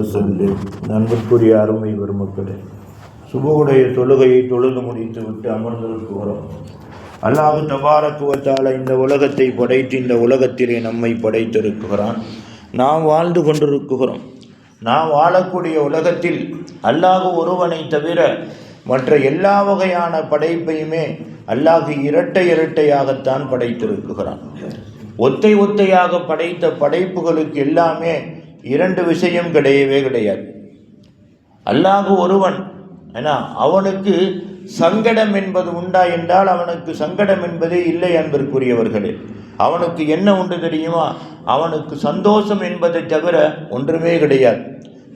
சொல்லு. நண்பர்க்குரிய அருமை பெருமக்களே சுபுடைய தொழுகையை தொழுது முடித்து விட்டு அமர்ந்திருக்கிறோம் அல்லாஹு தபாரக்குவத்தால் இந்த உலகத்தை படைத்து இந்த உலகத்திலே நம்மை படைத்திருக்கிறான். நாம் வாழ்ந்து கொண்டிருக்கிறோம். நாம் வாழக்கூடிய உலகத்தில் அல்லாஹ் ஒருவனை தவிர மற்ற எல்லா வகையான படைப்பையுமே அல்லாஹ் இரட்டை இரட்டையாகத்தான் படைத்திருக்கிறான். ஒத்தை ஒத்தையாக படைத்த படைப்புகளுக்கு எல்லாமே இரண்டு விஷயம் கிடையவே கிடையாது. அல்லாஹு ஒருவன் ஏன்னா அவனுக்கு சங்கடம் என்பது உண்டா என்றால் அவனுக்கு சங்கடம் என்பதே இல்லை அன்பிற்குரியவர்களே. அவனுக்கு என்ன உண்டு தெரியுமா? அவனுக்கு சந்தோஷம் என்பதை தவிர ஒன்றுமே கிடையாது.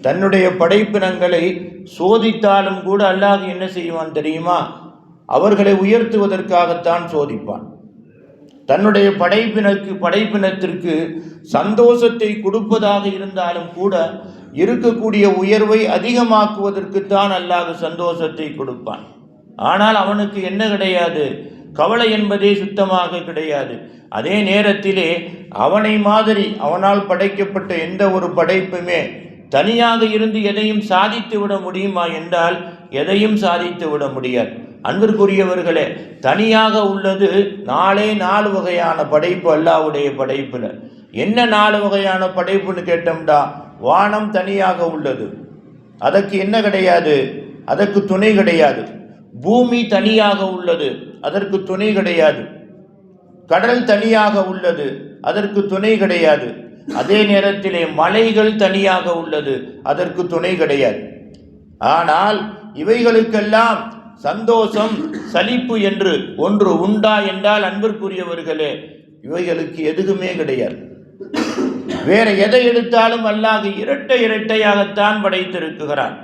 தன்னுடைய படைப்பினங்களை சோதித்தாலும் கூட அல்லாஹ் என்ன செய்வான் தெரியுமா? அவர்களை உயர்த்துவதற்காகத்தான் சோதிப்பான். தன்னுடைய படைப்பினருக்கு படைப்பினத்திற்கு சந்தோஷத்தை கொடுப்பதாக இருந்தாலும் கூட இருக்கக்கூடிய உயர்வை அதிகமாக்குவதற்குத்தான் அல்லாஹ் சந்தோஷத்தை கொடுப்பான். ஆனால் அவனுக்கு என்ன கிடையாது? கவலை என்பதே சுத்தமாக கிடையாது. அதே நேரத்திலே அவனை மாதிரி அவனால் படைக்கப்பட்ட எந்த ஒரு படைப்புமே தனியாக இருந்து எதையும் சாதித்து விட முடியுமா என்றால் எதையும் சாதித்து விட முடியாது. அன்பிற்குரியவர்களே தனியாக உள்ளது நாலே நாலு வகையான படைப்பு அல்லாவுடைய படைப்பில். என்ன நாலு வகையான படைப்புன்னு கேட்டோம்டா? வானம் தனியாக உள்ளது. அதற்கு என்ன கிடையாது? அதற்கு துணை கிடையாது. பூமி தனியாக உள்ளது அதற்கு துணை கிடையாது. கடல் தனியாக உள்ளது அதற்கு துணை கிடையாது. அதே நேரத்திலே மலைகள் தனியாக உள்ளது அதற்கு துணை கிடையாது. ஆனால் இவைகளுக்கெல்லாம் சந்தோஷம் சலிப்பு என்று ஒன்று உண்டா என்றால் அன்பிற்குரியவர்களே இவைகளுக்கு எதுவுமே கிடையாது. வேற எதை எடுத்தாலும் அல்லாது இரட்டை இரட்டையாகத்தான் படைத்திருக்குகிறான்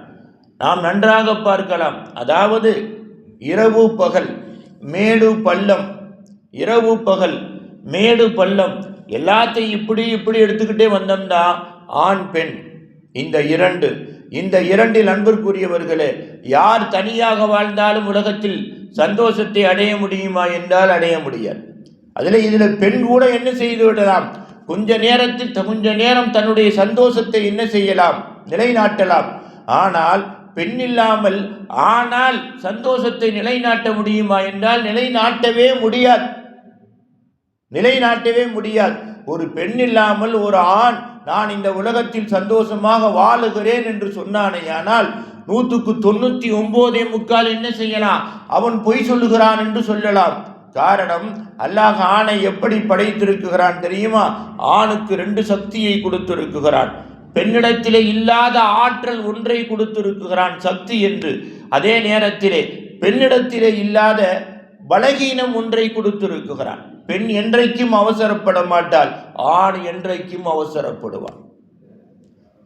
நாம் நன்றாக பார்க்கலாம். அதாவது இரவு பகல் மேடு பள்ளம் இரவு பகல் மேடு பள்ளம் எல்லாத்தையும் இப்படி இப்படி எடுத்துக்கிட்டே வந்தோம்னா ஆண் பெண் இந்த இரண்டு இந்த இரண்டில் அன்பிற்குரியவர்களே யார் தனியாக வாழ்ந்தாலும் உலகத்தில் சந்தோஷத்தை அடைய முடியுமா என்றால் அடைய முடியாது. அதில் இதில் பெண் கூட என்ன செய்து விடலாம்? கொஞ்ச நேரத்தில் த- கொஞ்ச நேரம் தன்னுடைய சந்தோஷத்தை என்ன செய்யலாம்? நிலைநாட்டலாம். ஆனால் பெண் இல்லாமல் ஆனால் சந்தோஷத்தை நிலைநாட்ட முடியுமா என்றால் நிலைநாட்டவே முடியாது. நிலைநாட்டவே முடியாது. ஒரு பெண் இல்லாமல் ஒரு ஆண் நான் இந்த உலகத்தில் சந்தோஷமாக வாழுகிறேன் என்று சொன்னானேயானால் நூற்றுக்கு தொண்ணூற்றி ஒம்போதே முக்கால் என்ன செய்யலாம்? அவன் பொய் சொல்லுகிறான் என்று சொல்லலாம். காரணம் அல்லாஹ் ஆணை எப்படி படைத்திருக்குகிறான் தெரியுமா? ஆணுக்கு ரெண்டு சக்தியை கொடுத்திருக்குகிறான் பெண்ணிடத்திலே இல்லாத ஆற்றல் ஒன்றை கொடுத்திருக்குகிறான் சக்தி என்று. அதே நேரத்திலே பெண்ணிடத்திலே இல்லாத பலகீனம் ஒன்றை கொடுத்திருக்குகிறான் பெண் என்றைக்கும் அவசரப்பட மாட்டாள் ஆண் என்றைக்கும் அவசரப்படுவான்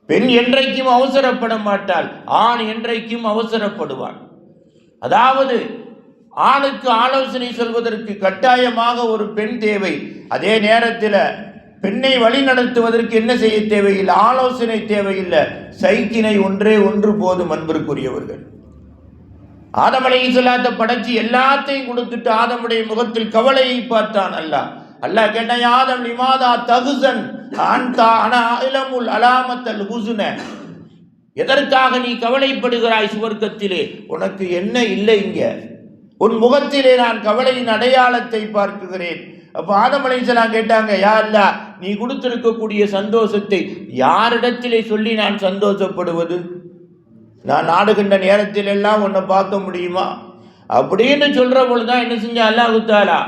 பெண் என்றைக்கும் அவசரப்பட மாட்டாள் ஆண் என்றைக்கும் அவசரப்படுவான் அதாவது ஆணுக்கு ஆலோசனை சொல்வதற்கு கட்டாயமாக ஒரு பெண் தேவை. அதே நேரத்தில் பெண்ணை வழி நடத்துவதற்கு என்ன செய்ய தேவையில்லை? ஆலோசனை தேவையில்லை. சைக்கினை ஒன்றே ஒன்று போதும் அன்பிற்குரியவர்கள். ஆதம் இஸ்லாத்தை படைச்சு எல்லாத்தையும் கொடுத்துட்டு ஆதமுடைய முகத்தில் கவலையை பார்த்தான் அல்லாஹ். அல்லாஹ் கேட்டான் யாதம் லிமாதா தகுசன்? அன்தா அனா இலமுல் அலாமத்தல் ஹுசுன எதற்காக நீ கவலைப்படுகிறாய் சுவர்க்கத்திலே? உனக்கு என்ன இல்லை இங்க? உன் முகத்திலே நான் கவலையின் அடையாளத்தை பார்க்குகிறேன் அப்போ ஆதம் அலைஹிஸ்ஸலாம் கேட்டாங்க யா நீ கொடுத்திருக்கக்கூடிய சந்தோஷத்தை யாரிடத்திலே சொல்லி நான் சந்தோஷப்படுவது? நான் நாடுகின்ற நேரத்தில் எல்லாம் உன்னை பார்க்க முடியுமா? அப்படின்னு சொல்கிற பொழுது தான் என்ன செஞ்சால் அல்லாஹ் தாலா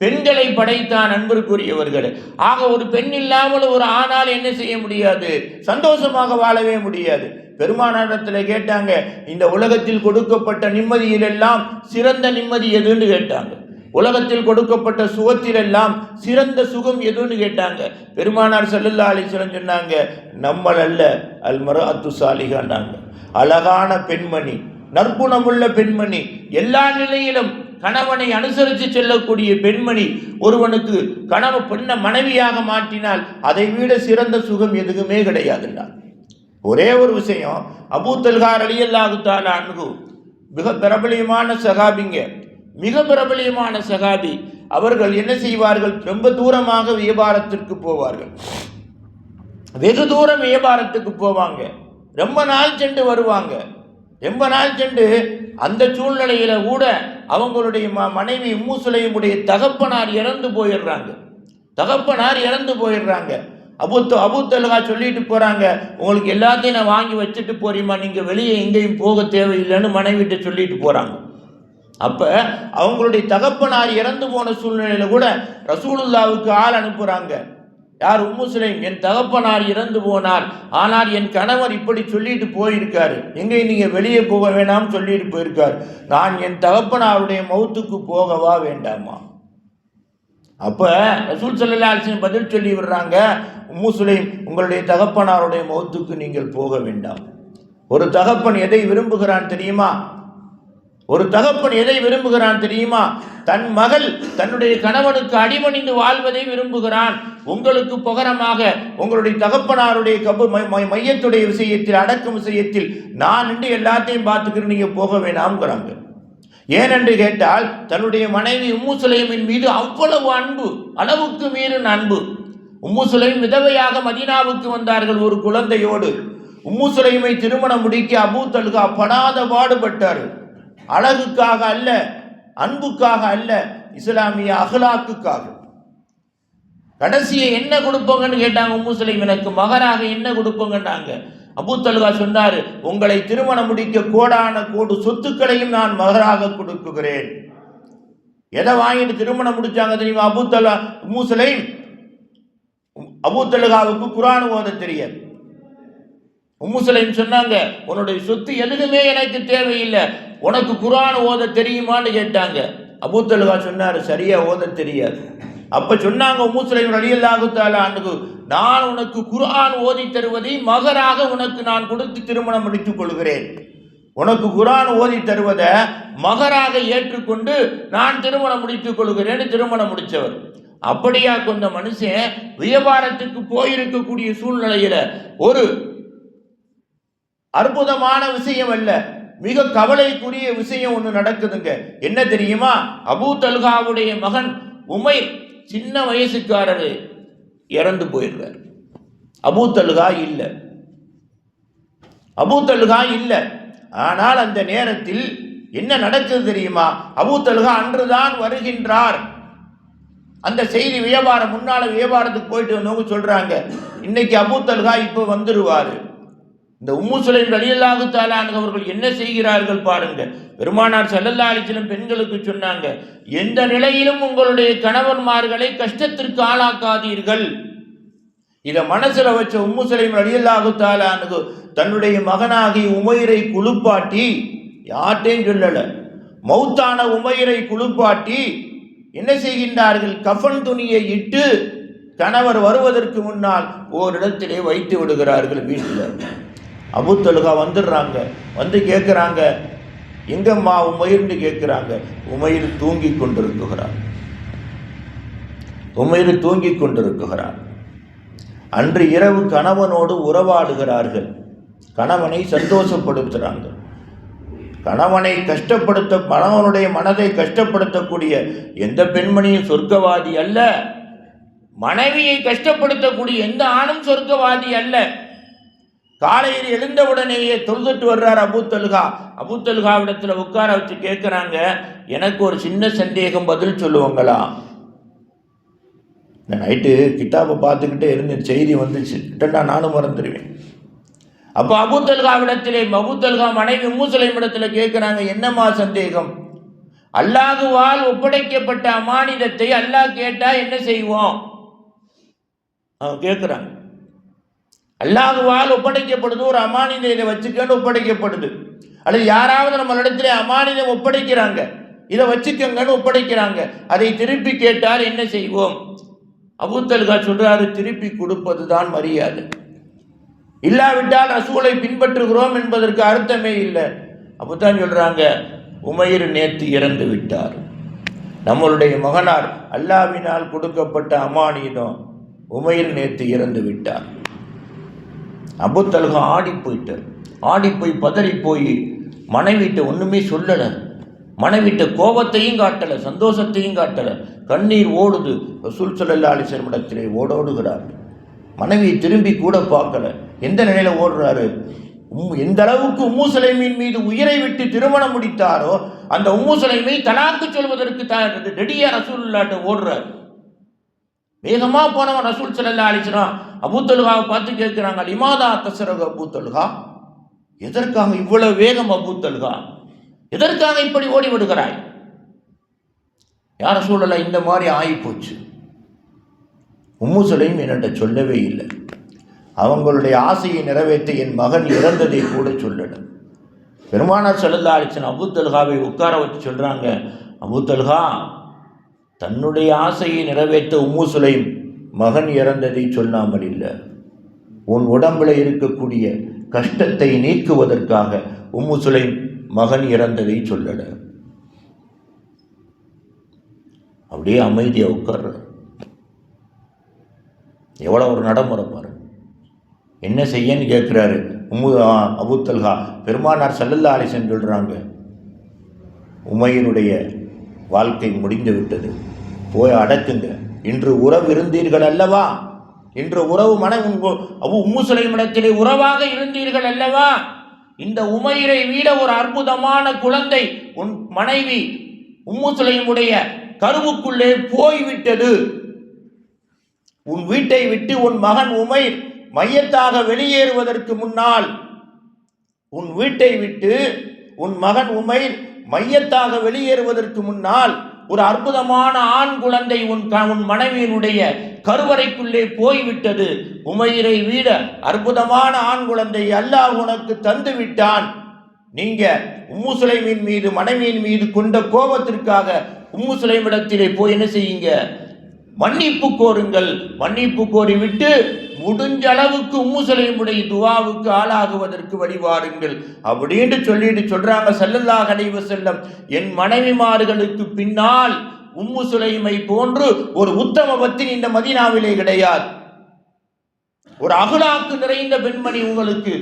பெண்களை படைத்தான் அன்பிற்குரியவர்கள். ஆக ஒரு பெண் இல்லாமல் ஒரு ஆணால் என்ன செய்ய முடியாது? சந்தோஷமாக வாழவே முடியாது. பெருமானாரத்தில் கேட்டாங்க இந்த உலகத்தில் கொடுக்கப்பட்ட நிம்மதியிலெல்லாம் சிறந்த நிம்மதி எதுன்னு கேட்டாங்க. உலகத்தில் கொடுக்கப்பட்ட சுகத்திலெல்லாம் சிறந்த சுகம் எதுன்னு கேட்டாங்க. பெருமானார் செல்லல்லா அலிஸ்வரம் சொன்னாங்க நம்மளல்ல அல்ல அல்மர அத்து சாலிகான்னாங்க அழகான பெண்மணி நற்குணமுள்ள பெண்மணி எல்லா நிலையிலும் கணவனை அனுசரித்து செல்லக்கூடிய பெண்மணி ஒருவனுக்கு கணவன் பெண்ண மனைவியாக மாற்றினால் அதை விட சிறந்த சுகம் எதுவுமே கிடையாதுன்னார் ஒரே ஒரு விஷயம் அபூத்தல்கார் தல்கார் அலி மிக பிரபலியமான சகாபிங்க. மிக பிரபலியமான சகாபி. அவர்கள் என்ன செய்வார்கள்? ரொம்ப தூரமாக வியாபாரத்திற்கு போவார்கள். வெகு தூரம் வியாபாரத்துக்கு போவாங்க. ரொம்ப நாள் சென்று வருவாங்க. ரொம்ப நாள் சென்று அந்த சூழ்நிலையில கூட அவங்களுடைய ம மனைவி உம்முசுலையுடைய தகப்பனார் இறந்து போயிடுறாங்க. தகப்பனார் இறந்து போயிடுறாங்க. அபுத்து அபுத்தலுகா சொல்லிட்டு போகிறாங்க உங்களுக்கு எல்லாத்தையும் நான் வாங்கி வச்சுட்டு போறீமா நீங்கள் வெளியே எங்கேயும் போக தேவையில்லைன்னு மனைவிட்ட சொல்லிட்டு போகிறாங்க அப்போ அவங்களுடைய தகப்பனார் இறந்து போன சூழ்நிலையில் கூட ரசூலுல்லாவுக்கு ஆள் அனுப்புகிறாங்க யார் உம்மு என் தகப்பனார் இறந்து போனார். ஆனால் என் கணவர் இப்படி சொல்லிட்டு போயிருக்காரு. எங்கே நீங்க வெளியே போக வேணாம் சொல்லிட்டு போயிருக்கார். நான் என் தகப்பனாருடைய மௌத்துக்கு போகவா வேண்டாமா? அப்ப ரசூல் சல்லா பதில் சொல்லி விடுறாங்க உம்மு உங்களுடைய தகப்பனாருடைய மௌத்துக்கு நீங்கள் போக வேண்டாம். ஒரு தகப்பன் எதை விரும்புகிறான் தெரியுமா? ஒரு தகப்பன் எதை விரும்புகிறான் தெரியுமா? தன் மகள் தன்னுடைய கணவனுக்கு அடிமணிந்து வாழ்வதை விரும்புகிறான். உங்களுக்கு புகரமாக உங்களுடைய தகப்பனாருடைய கபு மையத்துடைய விஷயத்தில் அடக்கும் விஷயத்தில் நான் நின்று எல்லாத்தையும் பார்த்துக்கிட்டு நீங்கள் போக வேணாம்ங்கிறாங்க. ஏனென்று கேட்டால் தன்னுடைய மனைவி உம்மு சுலைமின் மீது அவ்வளவு அன்பு அளவுக்கு மீறும் அன்பு. உம்மு சுலைம் விதவையாக மதீனாவுக்கு வந்தார்கள் ஒரு குழந்தையோடு. உம்மு சுலைமை திருமணம் முடிக்க அபூ தல்கா படாத பாடுபட்டார். அழகுக்காக அல்ல அன்புக்காக அல்ல இஸ்லாமிய அகலாக்குக்காக. கடைசியை என்ன கொடுப்போங்கன்னு கேட்டாங்க முஸ்லீம் எனக்கு மகராக என்ன கொடுப்போங்கன்னாங்க. அபூ சொன்னார் உங்களை திருமணம் முடிக்க கோடான கோடு சொத்துக்களையும் நான் மகராக கொடுக்குகிறேன். எதை வாங்கிட்டு திருமணம் முடிச்சாங்க தெரியுமா அபுத்தல்லா தலா உம்மு குரான் ஓத தெரியாது. உம்முசலைம் சொன்னாங்க உன்னுடைய சொத்து எதுவுமே எனக்கு தேவையில்லை உனக்கு குரான் ஓத தெரியுமான்னு கேட்டாங்க. அபூ சொன்னார் சரியா ஓத தெரியாது. அப்ப சொன்னாங்க மூசலையும் சுலைம் ஆண்டுக்கு நான் உனக்கு குர்ஆன் ஓதி தருவதை மகராக உனக்கு நான் கொடுத்து திருமணம் முடித்துக் கொள்கிறேன். உனக்கு குரான் ஓதி தருவதை மகராக ஏற்றுக்கொண்டு நான் திருமணம் முடித்துக் கொள்கிறேன்னு திருமணம் முடித்தவர். அப்படியா கொண்ட மனுஷன் வியாபாரத்துக்கு போயிருக்கக்கூடிய சூழ்நிலையில ஒரு அற்புதமான விஷயம் அல்ல. மிக கவலைக்குரிய விஷயம் ஒன்று நடக்குதுங்க. என்ன தெரியுமா? அபூ தல்காவுடைய மகன் உமைர் சின்ன வயசுக்காரரு இறந்து போயிடுறார். அபு தல்கா இல்லை. அபு தல்கா இல்லை. ஆனால் அந்த நேரத்தில் என்ன நடக்குது தெரியுமா? அபு தல்கா அன்றுதான் வருகின்றார். அந்த செய்தி வியாபாரம் முன்னால வியாபாரத்துக்கு போயிட்டு வந்தவங்க சொல்றாங்க இன்னைக்கு அபு தல்கா இப்போ வந்துருவாரு. இந்த உம்மு சுலைம் தாலான் அவர்கள் என்ன செய்கிறார்கள் பாருங்க பெருமானார் செல்லல்லா அலைஹி பெண்களுக்கு சொன்னாங்க எந்த நிலையிலும் உங்களுடைய கணவன்மார்களை கஷ்டத்திற்கு ஆளாக்காதீர்கள். இதை மனசுல வச்ச உம்முசுலைம் சுலைம் தாலானுக்கு தன்னுடைய மகனாகி உமைரை குளிப்பாட்டி யார்ட்டையும் சொல்லல மௌத்தான உமைரை குளிப்பாட்டி என்ன செய்கின்றார்கள்? கஃன் துணியை இட்டு கணவர் வருவதற்கு முன்னால் ஓரிடத்திலே வைத்து விடுகிறார்கள் வீட்டில். அபுத்தலுகா வந்துடுறாங்க. வந்து கேட்குறாங்க எங்கம்மா உமைர்னு கேட்குறாங்க உமையில் தூங்கி கொண்டிருக்குகிறார். உமையில் தூங்கி கொண்டிருக்குகிறார். அன்று இரவு கணவனோடு உறவாடுகிறார்கள். கணவனை சந்தோஷப்படுத்துகிறாங்க கணவனை கஷ்டப்படுத்த கணவனுடைய மனதை கஷ்டப்படுத்தக்கூடிய எந்த பெண்மணியும் சொர்க்கவாதி அல்ல. மனைவியை கஷ்டப்படுத்தக்கூடிய எந்த ஆணும் சொர்க்கவாதி அல்ல. காலையில் எழுந்தவுடனேயே தொழுதுட்டு வர்றார் அபூத்தல்கா அபூத்தல்காவிடத்துல உட்கார வச்சு கேட்குறாங்க எனக்கு ஒரு சின்ன சந்தேகம் பதில் சொல்லுவாங்களா? இந்த நைட்டு கிட்டாப்பை பார்த்துக்கிட்டே இருந்த செய்தி வந்துச்சு. கிட்டா நானும் மறந்துடுவேன். அப்போ அபூத்தல்காவிடத்திலே அபூத்தல்கா மனைவி மூசலைமிடத்தில் கேட்குறாங்க என்னம்மா சந்தேகம்? அல்லாஹுவால் ஒப்படைக்கப்பட்ட அமானிதத்தை அல்லாஹ் கேட்டா என்ன செய்வோம்? அவன் கேட்குறாங்க அல்லாஹுவால் ஒப்படைக்கப்படுது ஒரு அமானிதை இதை வச்சுக்கன்னு ஒப்படைக்கப்படுது. அல்லது யாராவது நம்மளிடத்துல அமானிதம் ஒப்படைக்கிறாங்க இதை வச்சுக்கங்கன்னு ஒப்படைக்கிறாங்க. அதை திருப்பி கேட்டால் என்ன செய்வோம்? அபூத்தல்கா சொல்றாரு திருப்பி கொடுப்பது தான் மரியாதை. இல்லாவிட்டால் ரசூலை பின்பற்றுகிறோம் என்பதற்கு அர்த்தமே இல்லை. அப்போதான் சொல்றாங்க உமையர் நேத்து இறந்து விட்டார். நம்மளுடைய மகனார் அல்லாவினால் கொடுக்கப்பட்ட அமானிதம் உமையர் நேத்து இறந்து விட்டார். அபுத்தல்கா ஆடி போயிட்டு ஆடி போய் பதறி போய் மனைவிட்ட ஒன்றுமே சொல்லலை. மனைவிட்ட கோபத்தையும் காட்டலை சந்தோஷத்தையும் காட்டலை. கண்ணீர் ஓடுது. ரசூல் ஸல்லல்லாஹு அலைஹி ஓடோடுகிறார். மனைவியை திரும்பி கூட பார்க்கல. எந்த நிலையில் ஓடுறாரு? உம் எந்த அளவுக்கு உம்மு மீது உயிரை விட்டு திருமணம் முடித்தாரோ அந்த உம்மு சுலைமை தலாக்கு சொல்வதற்கு தான் ரெடியா ரசூல்லாட்ட ஓடுறாரு. வேகமா போனவன் ரசூல் சல்லா அலிஸ்னா அபூத்தலுகாவை பார்த்து கேட்கிறாங்க லிமாதா தசரக அபூத்தலுகா எதற்காக இவ்வளவு வேகம் அபூத்தல்கா எதற்காக இப்படி ஓடி விடுகிறாய்? யார சூழல இந்த மாதிரி ஆகிப்போச்சு. உம்மு சுலைம் என்னட்ட சொல்லவே இல்லை. அவங்களுடைய ஆசையை நிறைவேற்ற என் மகன் இறந்ததை கூட சொல்லிடும் பெருமானார் செல்லல்லா அழிச்சன் அபூத்தல்காவை உட்கார வச்சு சொல்றாங்க அபூத்தல்கா தன்னுடைய ஆசையை நிறைவேற்ற உம்மு சுலைம் மகன் இறந்ததை சொல்லாமல் இல்லை. உன் உடம்புல இருக்கக்கூடிய கஷ்டத்தை நீக்குவதற்காக உம்மு சுலைம் மகன் இறந்ததை சொல்லல அப்படியே அமைதியாக உட்கார்ற. எவ்வளோ ஒரு நடைமுறை பாரு. என்ன செய்யன்னு கேட்குறாரு உம்மு அபுத்தல்ஹா பெருமானார் சல்லல்லா அலிசன் சொல்கிறாங்க உமையினுடைய வாழ்க்கை முடிந்து விட்டது போய் அடக்குங்க இன்று உறவு இருந்தீர்கள் அல்லவா? இன்று உறவு மன உங்க- அபு உம்மு சுலைமிடத்திலே உறவாக இருந்தீர்கள் அல்லவா? இந்த உமையரை வீட ஒரு அற்புதமான குழந்தை உன் மனைவி உம்மு சுலைமுடைய கருவுக்குள்ளே போய்விட்டது. உன் வீட்டை விட்டு உன் மகன் உமைர் மையத்தாக வெளியேறுவதற்கு முன்னால் உன் வீட்டை விட்டு உன் மகன் உமைர் மையத்தாக வெளியேறுவதற்கு முன்னால் ஒரு அற்புதமான ஆண் குழந்தை உன் க- உன் மனைவியினுடைய கருவறைக்குள்ளே போய்விட்டது. உமையரை விட அற்புதமான ஆண் குழந்தை அல்லாஹ் உனக்கு தந்து விட்டான் நீங்க உம்மு சுலைமின் மீது மனைவியின் மீது கொண்ட கோபத்திற்காக உம்மு சுலைமிடத்திலே போய் என்ன செய்யுங்க? மன்னிப்பு கோருங்கள். மன்னிப்பு கோரிவிட்டு முடிஞ்ச அளவுக்கு உம்மு துவாவுக்கு ஆளாகுவதற்கு வழிவாருங்கள். அப்படின்னு சொல்லிட்டு சொல்றாங்க செல்லல்லா கடைவ செல்லம் என் மனைவிமார்களுக்கு பின்னால் உம்மு சுலைமை போன்று ஒரு உத்தம பத்தின் இந்த மதீனாவிலே கிடையாது. ஒரு அகுலாக்கு நிறைந்த பெண்மணி உங்களுக்கு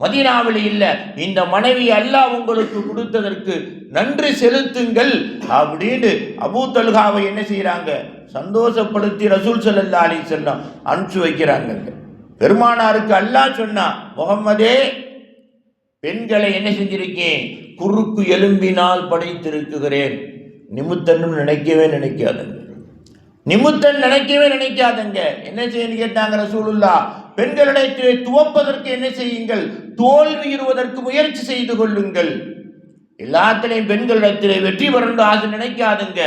மதினாவிலே இல்லை. இந்த மனைவி அல்லாஹ் உங்களுக்கு கொடுத்ததற்கு நன்றி செலுத்துங்கள் அப்படின்னு அபூ தல்காவை என்ன செய்கிறாங்க சந்தோஷப்படுத்தி ரசூல் ஸல்லல்லாஹு அலி செல்லம் அனுப்பிச்சு வைக்கிறாங்க. பெருமானாருக்கு அல்லாஹ் சொன்னா முகம்மதே பெண்களை என்ன செஞ்சிருக்கேன்? குறுக்கு எலும்பினால் படைத்திருக்குகிறேன். நிமித்தன்னு நினைக்கவே நினைக்காதுங்க. நிமித்தன் நினைக்கவே நினைக்காதங்க. என்ன செய்யணும் கேட்டாங்க ரசூலுல்லா பெண்களிடத்திலே துவப்பதற்கு என்ன செய்யுங்கள்? தோல்வியுறுவதற்கு முயற்சி செய்து கொள்ளுங்கள். எல்லாத்திலையும் பெண்களிடத்திலே வெற்றி பெறணும் ஆசை நினைக்காதுங்க.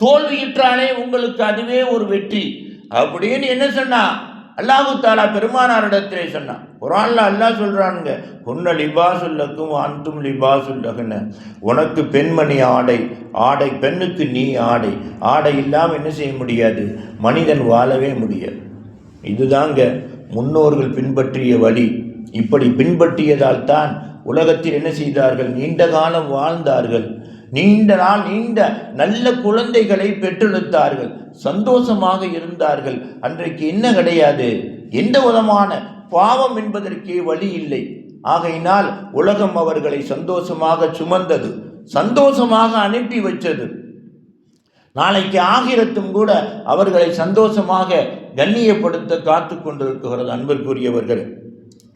தோல்வியுற்றாலே உங்களுக்கு அதுவே ஒரு வெற்றி. அப்படின்னு என்ன சொன்னா? அல்லாஹு தாலா பெருமானாரிடத்திலே சொன்னான் குரான்ல அல்லாஹ் சொல்றானுங்க உன்ன லிபாசுல்லக்கும் அன்தும் லிபாசுல்லகுன உனக்கு பெண்மணி ஆடை ஆடை பெண்ணுக்கு நீ ஆடை. ஆடை இல்லாமல் என்ன செய்ய முடியாது? மனிதன் வாழவே முடியாது. இதுதாங்க முன்னோர்கள் பின்பற்றிய வழி. இப்படி பின்பற்றியதால் தான் உலகத்தில் என்ன செய்தார்கள்? நீண்ட காலம் வாழ்ந்தார்கள். நீண்ட நாள் நீண்ட நல்ல குழந்தைகளை பெற்றெடுத்தார்கள். சந்தோஷமாக இருந்தார்கள். அன்றைக்கு என்ன கிடையாது? எந்த விதமான பாவம் என்பதற்கே வழி இல்லை. ஆகையினால் உலகம் அவர்களை சந்தோஷமாக சுமந்தது. சந்தோஷமாக அனுப்பி வச்சது. நாளைக்கு ஆகிரத்தும் கூட அவர்களை சந்தோஷமாக கண்ணியப்படுத்த காத்து கொண்டிருக்கிறது அன்பிற்குரியவர்கள்.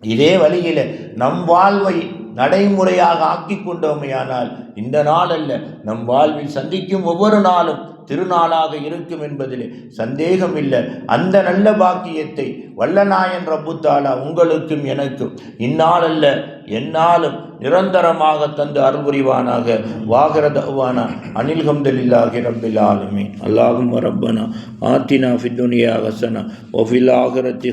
இதே வழியில் நம் வாழ்வை நடைமுறையாக ஆக்கி கொண்டோமையானால் இந்த நாள் அல்ல நம் வாழ்வில் சந்திக்கும் ஒவ்வொரு நாளும் திருநாளாக இருக்கும் என்பதிலே சந்தேகம் இல்லை அந்த நல்ல பாக்கியத்தை வல்லநாயன் ரப்புத்தாலா உங்களுக்கும் எனக்கும் இந்நாளல்ல என்னாலும் எந்நாளும் நிரந்தரமாக தந்து அருள்புரிவானாக. வாகரதவானா அனில்ஹம்தலில்லாஹி ரப்பில் ஆலமீன். அல்லாஹும் ரப்பனா. ஆத்தினா ஃபித்துனியா ஹசனா. ஒஃபில் ஆகரத்தி